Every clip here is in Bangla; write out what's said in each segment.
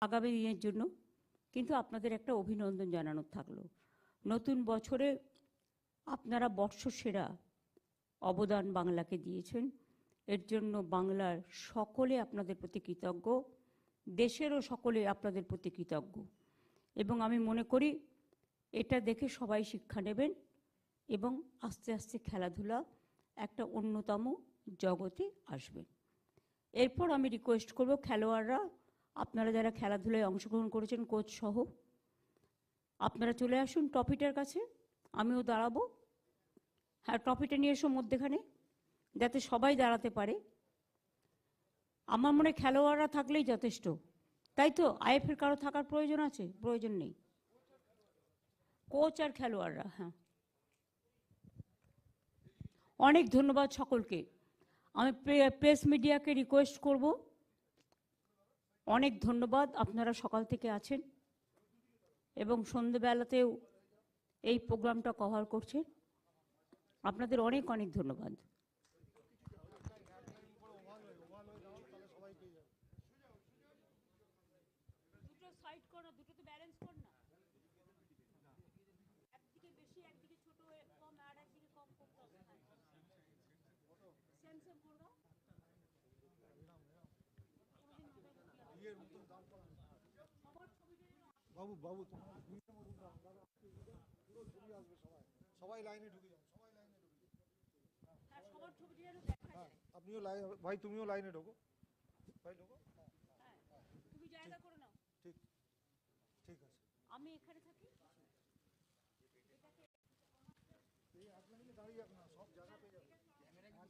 আগামী দিনের জন্য কিন্তু আপনাদের একটা অভিনন্দন জানানোর থাকল। নতুন বছরে আপনারা বর্ষসেরা অবদান বাংলাকে দিয়েছেন। এর জন্য বাংলার সকলে আপনাদের প্রতি কৃতজ্ঞ, দেশেরও সকলে আপনাদের প্রতি কৃতজ্ঞ। এবং আমি মনে করি এটা দেখে সবাই শিক্ষা নেবেন এবং আস্তে আস্তে খেলাধুলা একটা অন্যতম জগতে আসবে। এরপর আমি রিকোয়েস্ট করব খেলোয়াড়রা আপনারা যারা খেলাধুলায় অংশগ্রহণ করেছেন কোচ সহ, আপনারা চলে আসুন টপিটার কাছে, আমিও দাঁড়াবো। হ্যাঁ টপিটা নিয়ে এসো মধ্যেখানে, যাতে সবাই দাঁড়াতে পারে। আমার মনে খেলোয়াড়রা থাকলেই যথেষ্ট। তাই তো? আইএফের কারও থাকার প্রয়োজন আছে? প্রয়োজন নেই। কোচ আর খেলোয়াড়রা হ্যাঁ। অনেক ধন্যবাদ সকলকে। আমি প্রেস মিডিয়াকে রিকোয়েস্ট করব। অনেক ধন্যবাদ, আপনারা সকাল থেকে আছেন এবং সন্ধেবেলাতেও এই প্রোগ্রামটা কভার করছেন। আপনাদের অনেক অনেক ধন্যবাদ। সাইড করো দুটো তো ব্যালেন্স কর। বাবু বাবু সবাই। লাইনে ঢুকে যাও সবাই লাইনে ঢুকে যাও। হ্যাঁ হ্যাঁ যায় আপনিও লাইন ভাই তুমিও লাইনে ঢোকো। ভাই ঢোকো। হ্যাঁ হ্যাঁ তুমি জায়গা করে নাও। ঠিক ঠিক আছে। আমি এখানে থাকি। এই এক লাইনে দাঁড়িয়ে না সব জায়গা পেয়ে যাবে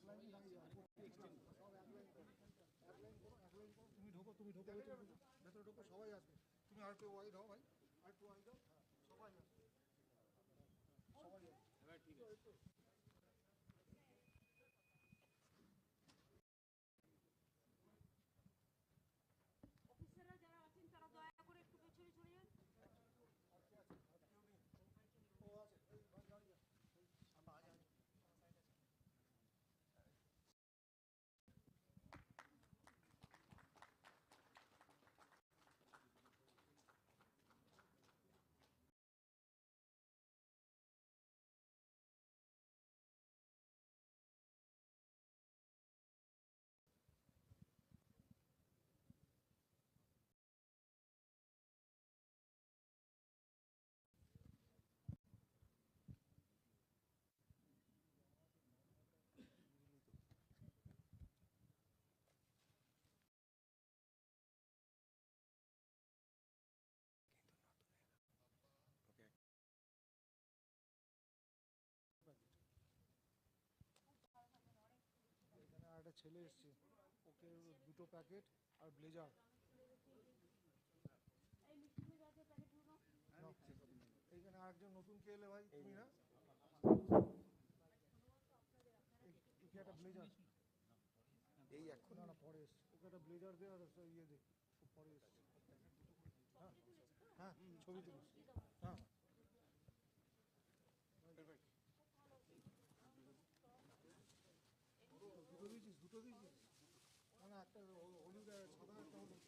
লাইনে দাঁড়িয়ে যাও সব এক লাইন করো এক লাইন করো এক লাইন করো তুমি ঢোকো তুমি ঢোকো ভেতরে ঢোকো, সবাই আসবে। তুমি আর একটু ওয়াইড হও ভাই। আর একটু ওয়াইড হও সবাই আসবে। সবাই আসবে। অফিসাররা ছেলে এসছে। ওকে দুটো প্যাকেট আর ব্লেজার। এইখানে আরেকজন নতুন কে এলে ভাই? তুমি না? একটা ব্লেজার। এই এখন। না পরে এসছে। ওকে একটা ব্লেজার দে আর ইয়ে দে। পরে এসছে। হ্যাঁ? হ্যাঁ ছবি তুলিস হ্যাঁ দুটো দিয়েছিস দুটো দিয়েছিস না না একটা হ- হলুদ আর সাদা একটা হলুদ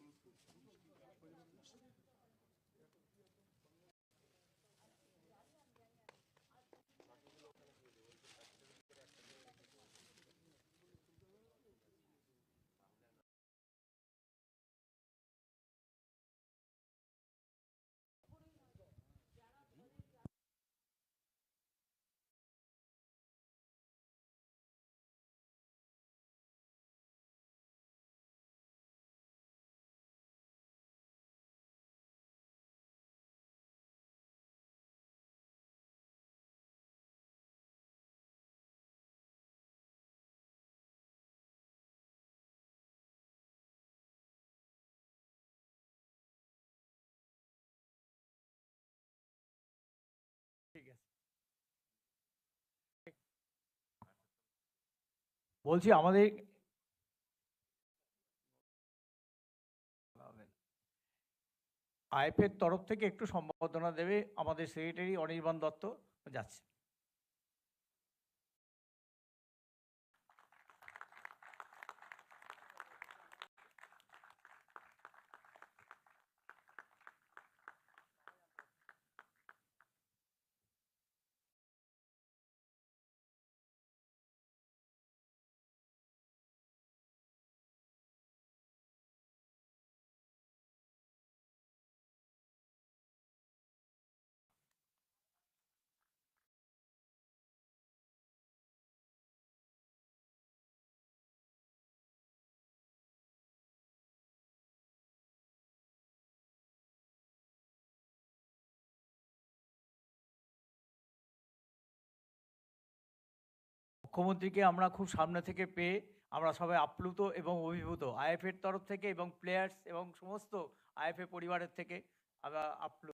বলছি আমাদের আইএফের তরফ থেকে একটু সম্বর্ধনা দেবে আমাদের সেক্রেটারি অনির্বাণ দত্ত যাচ্ছে মুখ্যমন্ত্রীকে আমরা খুব সামনে থেকে পেয়ে আমরা সবাই আপ্লুত এবং অভিভূত। আইএফের তরফ থেকে এবং প্লেয়ার্স এবং সমস্ত আইএফএ পরিবারের থেকে আমরা আপ্লুত।